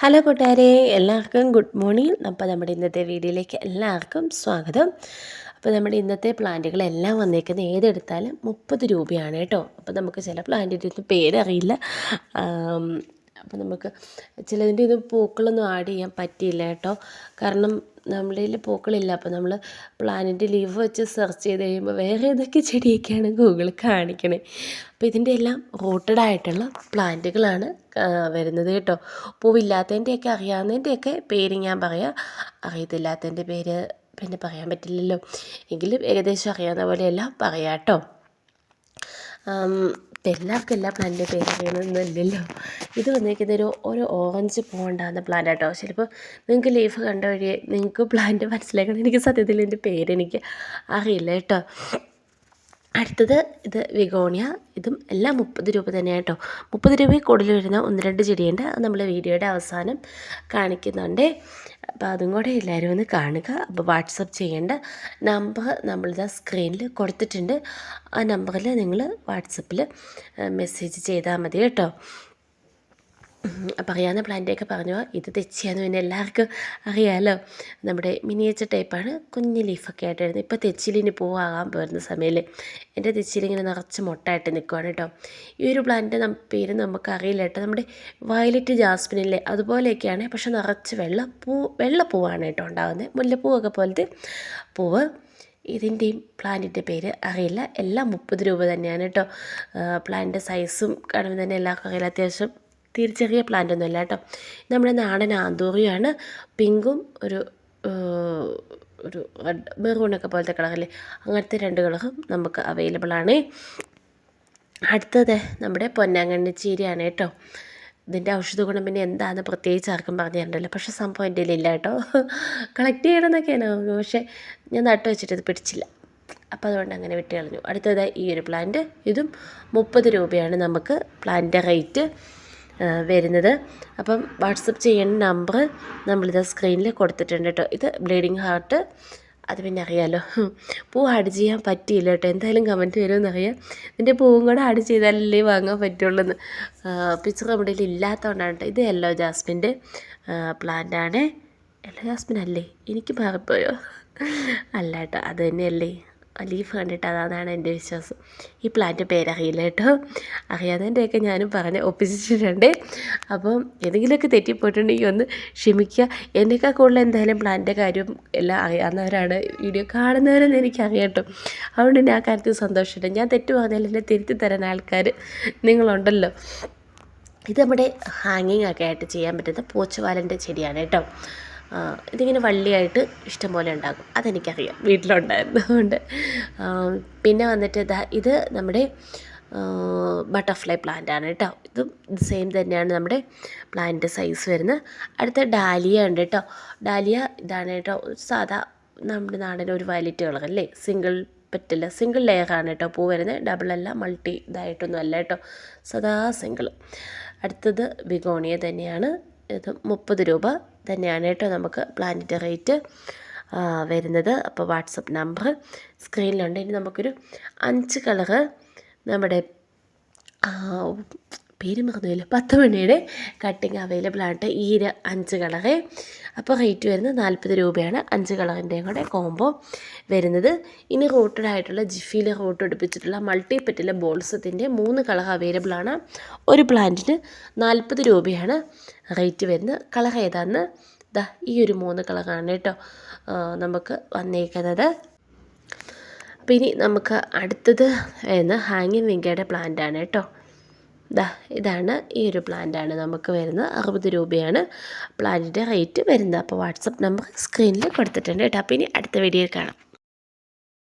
Hello കൂട്ടുകാരെ എല്ലാവർക്കും good morning. അപ്പോൾ നമ്മുടെ ഇന്നത്തെ വീഡിയോയിലേക്ക് എല്ലാവർക്കും സ്വാഗതം. അപ്പോൾ നമ്മുടെ ഇന്നത്തെ പ്ലാന്റുകളെല്ലാം വന്നേക്കുന്നത് ഏതെടുത്താലും മുപ്പത് രൂപയാണ് കേട്ടോ. അപ്പോൾ നമുക്ക് ചില പ്ലാന്റിന്റെ ഒന്നും പേരറിയില്ല. അപ്പോൾ നമുക്ക് ചിലതിന്റെ ഇത് പൂക്കളൊന്നും ആഡ് ചെയ്യാൻ പറ്റിയില്ല കേട്ടോ. കാരണം നമ്മുടെ കയ്യിൽ പൂക്കളില്ല. അപ്പോൾ നമ്മൾ പ്ലാനിന്റെ ലീവ് വെച്ച് സെർച്ച് ചെയ്ത് കഴിയുമ്പോൾ വേറെ ഏതൊക്കെ ചെടിയൊക്കെയാണ് ഗൂഗിൾ കാണിക്കണേ. അപ്പോൾ ഇതിന്റെ എല്ലാം റോട്ടഡ് ആയിട്ടുള്ള പ്ലാന്റുകളാണ് വരുന്നത് കേട്ടോ. പൂവില്ലാത്തതിന്റെയൊക്കെ അറിയാവുന്നതിന്റെയൊക്കെ പേര് ഞാൻ പറയാം. അറിയത്തില്ലാത്തതിന്റെ പേര് പിന്നെ പറയാൻ പറ്റില്ലല്ലോ. എങ്കിലും ഏകദേശം അറിയാവുന്ന പോലെയെല്ലാം പറയാം കേട്ടോ. എല്ലാവർക്കും എല്ലാ പ്ലാന്റിന്റെ പേര് അറിയണമെന്നില്ലല്ലോ ഇത് വന്നിരിക്കുന്ന ഒരു ഒരു ഓറഞ്ച് പോണ്ടാകുന്ന പ്ലാന്റ് കേട്ടോ ചിലപ്പോൾ നിങ്ങൾക്ക് ലീഫ് കണ്ട വഴി നിങ്ങൾക്ക് പ്ലാന്റ് മനസ്സിലാക്കണം. എനിക്ക് സത്യത്തിൽ ഇതിന്റെ പേരെനിക്ക് അറിയില്ല കേട്ടോ. അടുത്തത് ഇത് വിഗോണിയ. ഇതും എല്ലാം മുപ്പത് രൂപ തന്നെയാണ് കേട്ടോ. മുപ്പത് രൂപയിൽ കൂടുതൽ വരുന്ന ഒന്ന് രണ്ട് ചെടിയുണ്ട്. അത് നമ്മൾ വീഡിയോയുടെ അവസാനം കാണിക്കുന്നുണ്ട്. അപ്പോൾ അതും കൂടെ എല്ലാവരും ഒന്ന് കാണുക. അപ്പോൾ വാട്സപ്പ് ചെയ്യേണ്ട നമ്പർ നമ്മളിത് സ്ക്രീനിൽ കൊടുത്തിട്ടുണ്ട്. ആ നമ്പറിൽ നിങ്ങൾ വാട്സപ്പിൽ മെസ്സേജ് ചെയ്താൽ മതി കേട്ടോ. പറയാവുന്ന പ്ലാന്റൊക്കെ പറഞ്ഞു? ഇത് തെച്ചിയാന്ന് പിന്നെ എല്ലാവർക്കും അറിയാമല്ലോ നമ്മുടെ മിനിയേച്ചർ ടൈപ്പാണ് കുഞ്ഞ് ലീഫൊക്കെ ആയിട്ട് വരുന്നത് ഇപ്പോൾ തെച്ചിലിന് പൂവാകാൻ പോരുന്ന സമയത്ത് എന്റെ തെച്ചിലിങ്ങനെ നിറച്ച് മുട്ടായിട്ട് നിൽക്കുവാണ് കേട്ടോ. ഈ ഒരു പ്ലാന്റ് പേര് നമുക്ക് അറിയില്ല കേട്ടോ. നമ്മുടെ വയലറ്റ് ജാസ്മിനില്ലേ അതുപോലെയൊക്കെയാണ്. പക്ഷെ നിറച്ച് വെള്ള പൂ വെള്ള പൂവാണ് കേട്ടോ ഉണ്ടാകുന്നത്. മുല്ലപ്പൂവൊക്കെ പോലത്തെ പൂവ്. ഇതിന്റെയും പ്ലാന്റിന്റെ പേര് അറിയില്ല. എല്ലാം മുപ്പത് രൂപ തന്നെയാണ് കേട്ടോ. പ്ലാന്റിന്റെ സൈസും കാണുമ്പോൾ തന്നെ എല്ലാവർക്കും അറിയില്ല. അത്യാവശ്യം തീരെ ചെറിയ പ്ലാന്റ് ഒന്നുമല്ല കേട്ടോ. നമ്മുടെ നാടൻ ആന്തൂറിയാണ്. പിങ്കും ഒരു ഒരു റെഡ് മെറൂണൊക്കെ പോലത്തെ കളറല്ലേ അങ്ങനത്തെ രണ്ട് കളറും നമുക്ക് അവൈലബിൾ ആണ്. അടുത്തത് നമ്മുടെ പൊന്നാങ്കണ്ണി ചീരയാണ് കേട്ടോ. ഇതിന്റെ ഔഷധ ഗുണം പിന്നെ എന്താണെന്ന് പ്രത്യേകിച്ച് ആർക്കും പറഞ്ഞു തരണ്ടല്ലോ. പക്ഷേ സംഭവം എന്റെ ഇല്ല കേട്ടോ. കളക്ട് ചെയ്യണമെന്നൊക്കെയാണ് പക്ഷേ ഞാൻ നട്ട് വെച്ചിട്ട് ഇത് പിടിച്ചില്ല. അപ്പോൾ അതുകൊണ്ട് അങ്ങനെ വിട്ട് കളഞ്ഞു. അടുത്തത് ഈ ഒരു പ്ലാന്റ് ഇതും മുപ്പത് രൂപയാണ് നമുക്ക് പ്ലാന്റിന്റെ റേറ്റ് വരുന്നത്. അപ്പം വാട്സപ്പ് ചെയ്യേണ്ട നമ്പർ നമ്മളിത് സ്ക്രീനിൽ കൊടുത്തിട്ടുണ്ട് കേട്ടോ ഇത് ബ്ലീഡിങ് ഹാർട്ട്. അത് പിന്നെ അറിയാമല്ലോ പൂ ആഡ് ചെയ്യാൻ പറ്റിയില്ല കേട്ടോ എന്തായാലും കമന്റ് വരുമെന്നറിയാം. ഇതിന്റെ പൂവും കൂടെ ആഡ് ചെയ്താലല്ലേ വാങ്ങാൻ പറ്റുള്ളൂ എന്ന് പിക്ചർ നമ്മുടെ ഇല്ലാത്തതുകൊണ്ടാണ് കേട്ടോ ഇത് യെല്ലോ ജാസ്മിന്റെ പ്ലാന്റാണ് യെല്ലോ ജാസ്മിൻ അല്ലേ? എനിക്ക് മാറിപ്പോയോ? അല്ല കേട്ടോ അത് തന്നെയല്ലേ? ലീഫ് കണ്ടിട്ട് അതാണ് എന്റെ വിശ്വാസം. ഈ പ്ലാന്റ് പേരറിയില്ല കേട്ടോ. അറിയാവുന്നതിന്റെയൊക്കെ ഞാനും പറഞ്ഞ് ഒപ്പിച്ചിട്ടുണ്ട്. അപ്പം ഏതെങ്കിലുമൊക്കെ തെറ്റിപ്പോയിട്ടുണ്ടെങ്കിൽ ഒന്ന് ക്ഷമിക്കുക. എന്നെക്കാൾ കൂടുതൽ എന്തായാലും പ്ലാന്റിന്റെ കാര്യം എല്ലാം അറിയാവുന്നവരാണ് വീഡിയോ കാണുന്നവരെന്ന് എനിക്കറിയാം കേട്ടോ. അതുകൊണ്ട് തന്നെ ആ കാര്യത്തിൽ സന്തോഷമുണ്ട് ഞാൻ തെറ്റ് പറഞ്ഞാൽ എന്നെ തിരുത്തി തരാൻ ആൾക്കാർ നിങ്ങളുണ്ടല്ലോ. ഇത് നമ്മുടെ ഹാങ്ങിങ് ഒക്കെ ആയിട്ട് ചെയ്യാൻ പറ്റുന്ന പൂച്ചവാലന്റെ ചെടിയാണ് കേട്ടോ. ഇതിങ്ങനെ വള്ളിയായിട്ട് ഇഷ്ടം പോലെ ഉണ്ടാകും. അതെനിക്കറിയാം. വീട്ടിലുണ്ടായിരുന്നതുകൊണ്ട്. പിന്നെ വന്നിട്ട് ഇതാ നമ്മുടെ ബട്ടർഫ്ലൈ പ്ലാന്റ് ആണ് കേട്ടോ. ഇതും സെയിം തന്നെയാണ് നമ്മുടെ പ്ലാന്റ് സൈസ് വരുന്നത് അടുത്ത ഡാലിയ ഉണ്ട് കേട്ടോ. ഡാലിയ ഇതാണ് കേട്ടോ. സാധാ നമ്മുടെ നാടൻ ഒരു വയലറ്റ് കളർ അല്ലേ? സിംഗിൾ പറ്റില്ല സിംഗിൾ ലെയറാണ് കേട്ടോ പൂ വരുന്നത്. ഡബിൾ അല്ല മൾട്ടി ഇതായിട്ടൊന്നും അല്ല കേട്ടോ. സദാ സിംഗിൾ അടുത്തത് ബിഗോണിയ തന്നെയാണ്. ഇത് മുപ്പത് രൂപ. തന്നെയാണ് കേട്ടോ നമുക്ക് പ്ലാനിന്റെ റേറ്റ് വരുന്നത്. അപ്പോൾ വാട്സപ്പ് നമ്പർ സ്ക്രീനിലുണ്ട്. ഇനി നമുക്കൊരു അഞ്ച് കളറ് നമ്മുടെ പേര് മറന്നില്ല പത്ത് മണിയുടെ കട്ടിങ് അവൈലബിൾ ആണ് ഈ അഞ്ച് കളറ് അപ്പോൾ റേറ്റ് വരുന്നത് നാൽപ്പത് രൂപയാണ്. അഞ്ച് കളറിന്റെയും കൂടെ കോംബോ വരുന്നത്. ഇനി റോട്ടഡ് ആയിട്ടുള്ള ജിഫിയിൽ റോട്ട് എടുപ്പിച്ചിട്ടുള്ള മൾട്ടിപ്പറ്റിലെ ബോൾസത്തിന്റെ മൂന്ന് കളർ അവൈലബിൾ ആണ്. ഒരു പ്ലാന്റിന് നാൽപ്പത് രൂപയാണ് റേറ്റ് വരുന്നത്. കളർ ഏതാണെന്ന് ദാ ഈ ഒരു മൂന്ന് കളറാണ് കേട്ടോ നമുക്ക് വന്നേക്കുന്നത്. അപ്പോൾ ഇനി നമുക്ക് അടുത്തത് എന്ന് ഹാങ്ങിങ് വിങ്കയുടെ പ്ലാന്റ് ആണ് കേട്ടോ ദാ ഇതാണ് ഈ ഒരു പ്ലാന്റാണ് നമുക്ക് വരുന്നത് അറുപത് രൂപയാണ്. പ്ലാന്റിന്റെ റേറ്റ് വരുന്നത്. അപ്പോൾ വാട്സപ്പ് നമ്പർ സ്ക്രീനിൽ കൊടുത്തിട്ടുണ്ട് കേട്ടോ. അപ്പോൾ ഇനി അടുത്ത വീഡിയോയിൽ കാണാം.